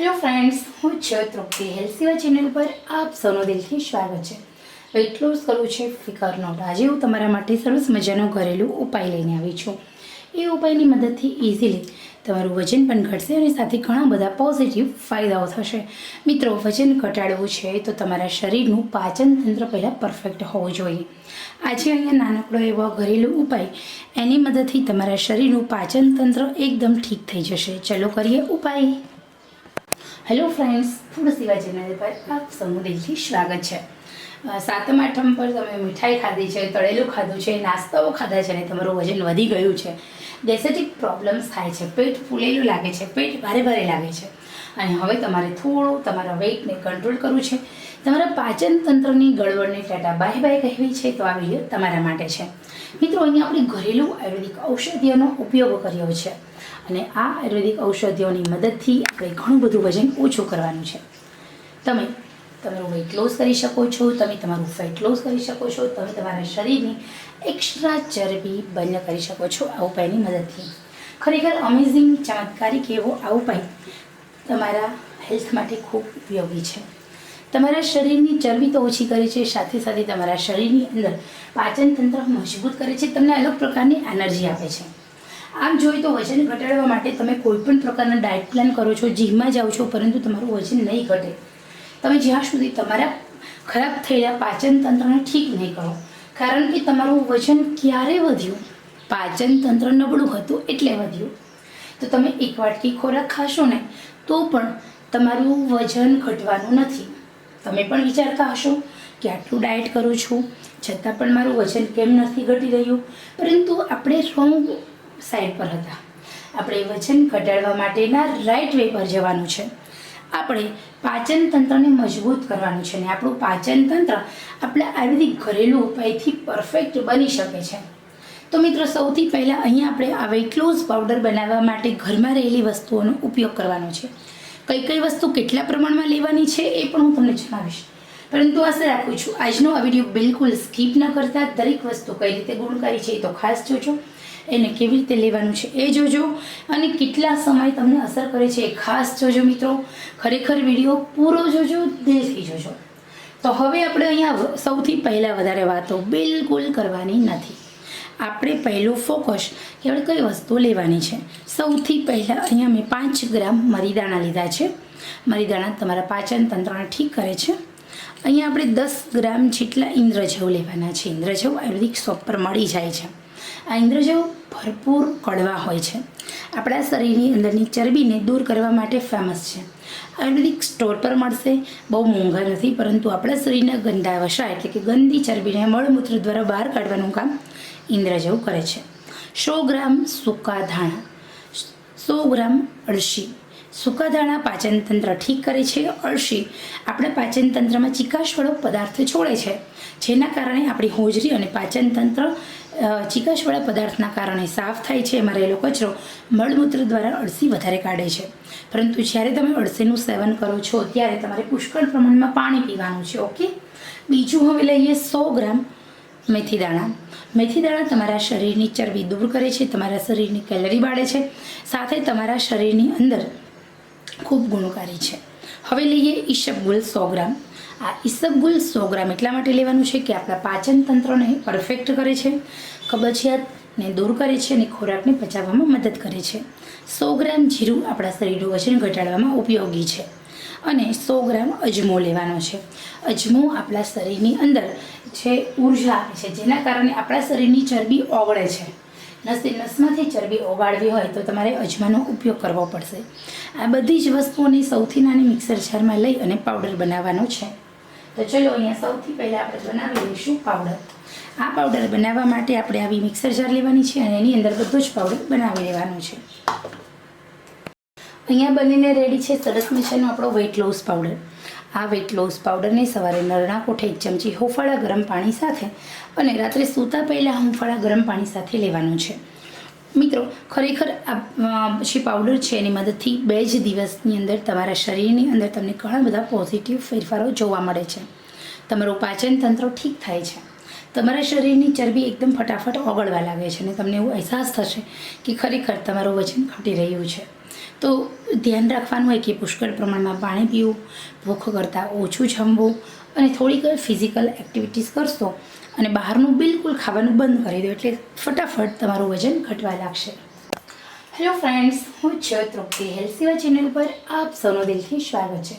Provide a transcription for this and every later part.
Hello friends હું છું તૃપ્તિ હેલ્સીવા channel પર આપ સૌનું દિલથી સ્વાગત છે. વેઇટ લોસ કરવું છે ફિકર નોટ આજે હું તમારા માટે સરસ મજાનો ઘરેલું ઉપાય લઈને આવી છું. એ ઉપાયની મદદથી ઇઝીલી તમારું વજન પણ ઘટશે અને સાથે ઘણા બધા પોઝિટિવ ફાયદાઓ થશે. મિત્રો, વજન ઘટાડવું છે તો તમારા શરીરનું પાચન તંત્ર પહેલાં પરફેક્ટ હોવું જોઈએ. આજે અહીંયા નાનકડો એવો ઘરેલું ઉપાય. એની મદદથી તમારા શરીરનું પાચન તંત્ર એકદમ ઠીક થઈ જશે. ચલો કરીએ ઉપાય. હેલો ફ્રેન્ડ્સ ફૂડ સિવાય ચેનલ પર આપ સૌનું દિલથી સ્વાગત છે. સાતમ આઠમ પર તમે મીઠાઈ ખાધી છે, તળેલું ખાધું છે, નાસ્તાઓ ખાધા છે અને તમારું વજન વધી ગયું છે. ડેસેટિક પ્રોબ્લેમ્સ થાય છે, પેટ ફૂલેલું લાગે છે, પેટ ભારે ભારે લાગે છે. અને હવે તમારે થોડું તમારા વેઇટને કંટ્રોલ કરવું છે. તમારા પાચન તંત્રની ગળવડને ટાટા બાય બાય કહેવી છે તો આ વીડિયો તમારા માટે છે. મિત્રો, અહીંયા આપણે ઘરેલું આયુર્વેદિક ઔષધિઓનો ઉપયોગ કર્યો છે અને આ આયુર્વેદિક ઔષધિઓની મદદથી આપણે ઘણું બધું વજન ઓછું કરવાનું છે. તમે તમારું વેઇટ લોસ કરી શકો છો, તમે તમારું ફેટ લોસ કરી શકો છો, તમે તમારા શરીરની એક્સ્ટ્રા ચરબી બંધ કરી શકો છો આ ઉપાયની મદદથી. ખરેખર અમેઝિંગ ચમત્કારિક એવો આ ઉપાય તમારા હેલ્થ માટે ખૂબ ઉપયોગી છે. તમારા શરીરની ચરબી તો ઓછી કરે છે, સાથે સાથે તમારા શરીરની અંદર પાચન તંત્ર મજબૂત કરે છે, તમને અલગ પ્રકારની એનર્જી આપે છે. આમ જોઈએ તો વજન ઘટાડવા માટે તમે કોઈ પણ પ્રકારના ડાયટ પ્લાન કરો છો, જીમમાં જાઓ છો, પરંતુ તમારું વજન નહીં ઘટે. તમે જ્યાં સુધી તમારા ખરાબ થયેલા પાચન તંત્રને ઠીક નહીં કરો, કારણ કે તમારું વજન ક્યારે વધ્યું? પાચન તંત્ર નબળું હતું એટલે વધ્યું. તો તમે એક વાટકી ખોરાક ખાશો ને, તો પણ તમારું વજન ઘટવાનું નથી. તમે પણ વિચારતા હશો કે આટલું ડાયટ કરું છું, છતાં પણ મારું વજન કેમ નથી ઘટી રહ્યું? પરંતુ આપણે રોંગ સાઈડ પર હતા. આપણે વજન ઘટાડવા માટેના રાઈટ વે પર જવાનું છે. આપણે પાચન તંત્રને મજબૂત કરવાનું છે અને આપણું પાચન તંત્ર આપણા આયુર્વેદિક ઘરેલું ઉપાયથી પરફેક્ટ બની શકે છે. તો મિત્રો, સૌથી પહેલાં અહીંયા આપણે આ વેઇટ લોસ પાવડર બનાવવા માટે ઘરમાં રહેલી વસ્તુઓનો ઉપયોગ કરવાનો છે. કઈ કઈ વસ્તુ કેટલા પ્રમાણમાં લેવાની છે એ પણ હું તમને જણાવીશ. પરંતુ આશા રાખું છું, આજનો આ વીડિયો બિલકુલ સ્કીપ ન કરતા. દરેક વસ્તુ કઈ રીતે ગુણકારી છે એ તો ખાસ જોજો. એને કેવી રીતે લેવાનું છે એ જોજો. અને કેટલા સમય તમને અસર કરે છે એ ખાસ જોજો મિત્રો. ખરેખર વીડિયો પૂરો જોજો, દિલથી જોજો. તો હવે આપણે અહીંયા સૌથી પહેલાં વધારે વાતો બિલકુલ કરવાની નથી. આપણે પહેલું ફોકસ કે આપણે કઈ વસ્તુ લેવાની છે? સૌથી પહેલાં અહીંયા મેં પાંચ ગ્રામ મરીદાણા લીધા છે. મરીદાણા તમારા પાચન તંત્રને ઠીક કરે છે. અહીંયા આપણે દસ ગ્રામ જેટલા ઇન્દ્રજવ લેવાના છે. ઇન્દ્રજવ આયુર્વેદિક શોપ પર મળી જાય છે. આ ઇન્દ્રજવ ભરપૂર કડવા હોય છે. આપણા શરીરની અંદરની ચરબીને દૂર કરવા માટે ફેમસ છે. આયુર્વેદિક સ્ટોર પર મળશે. બહુ મોંઘા નથી, પરંતુ આપણા શરીરના ગંદા વસા એટલે કે ગંદી ચરબીને મળમૂત્ર દ્વારા બહાર કાઢવાનું કામ ઇન્દ્રજવ કરે છે. સો ગ્રામ સૂકા ધાણા સો ગ્રામ અળસી સૂકા ધાણા પાચનતંત્ર ઠીક કરે છે અળસી આપણા પાચન તંત્રમાં ચિકાશવાળો પદાર્થ છોડે છે જેના કારણે આપણી હોજરી અને પાચન તંત્ર અ, પદાર્થના કારણે સાફ થાય છે. એમાં રહેલો કચરો મળમૂત્ર દ્વારા અળસી વધારે કાઢે છે. પરંતુ જ્યારે તમે અળસીનું સેવન કરો છો ત્યારે તમારે પુષ્કળ પ્રમાણમાં પાણી પીવાનું છે ઓકે? બીજું હવે લઈએ સો ગ્રામ મેથી દાણા. મેથી દાણા તમારા શરીરની ચરબી દૂર કરે છે, તમારા શરીરની કેલરી બાળે છે, સાથે તમારા શરીરની અંદર ખૂબ ગુણકારી છે. હવે લઈએ ઈશબગુલ સો ગ્રામ. આ ઈસબગુલ સો ગ્રામ એટલા માટે લેવાનું છે કે આપણા પાચન તંત્રને પરફેક્ટ કરે છે, કબજિયાતને દૂર કરે છે અને ખોરાકને પચાવવામાં મદદ કરે છે. સો ગ્રામ જીરું આપણા શરીરનું વજન ઘટાડવામાં ઉપયોગી છે. અને સો ગ્રામ અજમો લેવાનો છે. અજમો આપણા શરીરની અંદર જે ઊર્જા આપે છે, જેના કારણે આપણા શરીરની ચરબી ઓગળે છે. નસે નસમાંથી ચરબી ઓગાળવી હોય તો તમારે અજમાનો ઉપયોગ કરવો પડશે. આ બધી જ વસ્તુઓને સૌથી નાની મિક્સર જારમાં લઈ અને પાવડર બનાવવાનો છે. તો ચલો અહીંયા સૌથી પહેલાં આપણે બનાવી લઈશું પાવડર. આ પાવડર બનાવવા માટે આપણે આવી મિક્સર જાર લેવાની છે અને એની અંદર બધો જ પાવડર બનાવી લેવાનો છે. અહીંયા બનીને રેડી છે સરસ મજાનો આપણો વેઇટ લોસ પાવડર આ વેઇટ લોસ પાવડરને સવારે નરણા કોઠે એક ચમચી હુંફાળા ગરમ પાણી સાથે અને રાત્રે સૂતા પહેલાં હુંફાળા ગરમ પાણી સાથે લેવાનું છે. મિત્રો, ખરેખર આ જે પાવડર છે એની મદદથી બે જ દિવસની અંદર તમારા શરીરની અંદર તમને ઘણા બધા પોઝિટિવ ફેરફારો જોવા મળે છે. તમારું પાચન તંત્ર ઠીક થાય છે. તમારા શરીરની ચરબી એકદમ ફટાફટ ઓગળવા લાગે છે અને તમને એવો અહેસાસ થશે કે ખરેખર તમારું વજન ઘટી રહ્યું છે. તો ધ્યાન રાખવાનું હોય કે પુષ્કળ પ્રમાણમાં પાણી પીવું, ભૂખ કરતાં ઓછું જમવું અને થોડીક ફિઝિકલ એક્ટિવિટીઝ કરશો અને બહારનું બિલકુલ ખાવાનું બંધ કરી દો એટલે ફટાફટ તમારું વજન ઘટવા લાગશે. હેલો ફ્રેન્ડ્સ હું છું તૃપ્તિ હેલ્થ સેવા ચેનલ પર આપ સૌનો દિલથી સ્વાગત છે.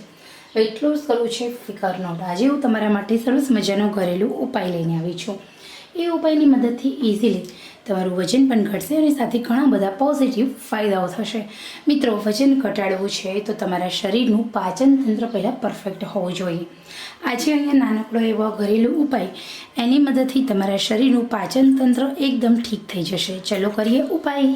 વેઇટ લોસ કરવું છે ફિકર નોટ આજે હું તમારા માટે સરસ મજાનો ઘરેલું ઉપાય લઈને આવી છું. એ ઉપાયની મદદથી ઇઝીલી તમારું વજન પણ ઘટશે અને સાથે ઘણા બધા પોઝિટિવ ફાયદાઓ થશે. મિત્રો, વજન ઘટાડવું છે તો તમારા શરીરનું પાચન તંત્ર પહેલાં પરફેક્ટ હોવું જોઈએ. આજે અહીંયા નાનકડો એવો ઘરેલું ઉપાય. એની મદદથી તમારા શરીરનું પાચન તંત્ર એકદમ ઠીક થઈ જશે. ચલો કરીએ ઉપાય.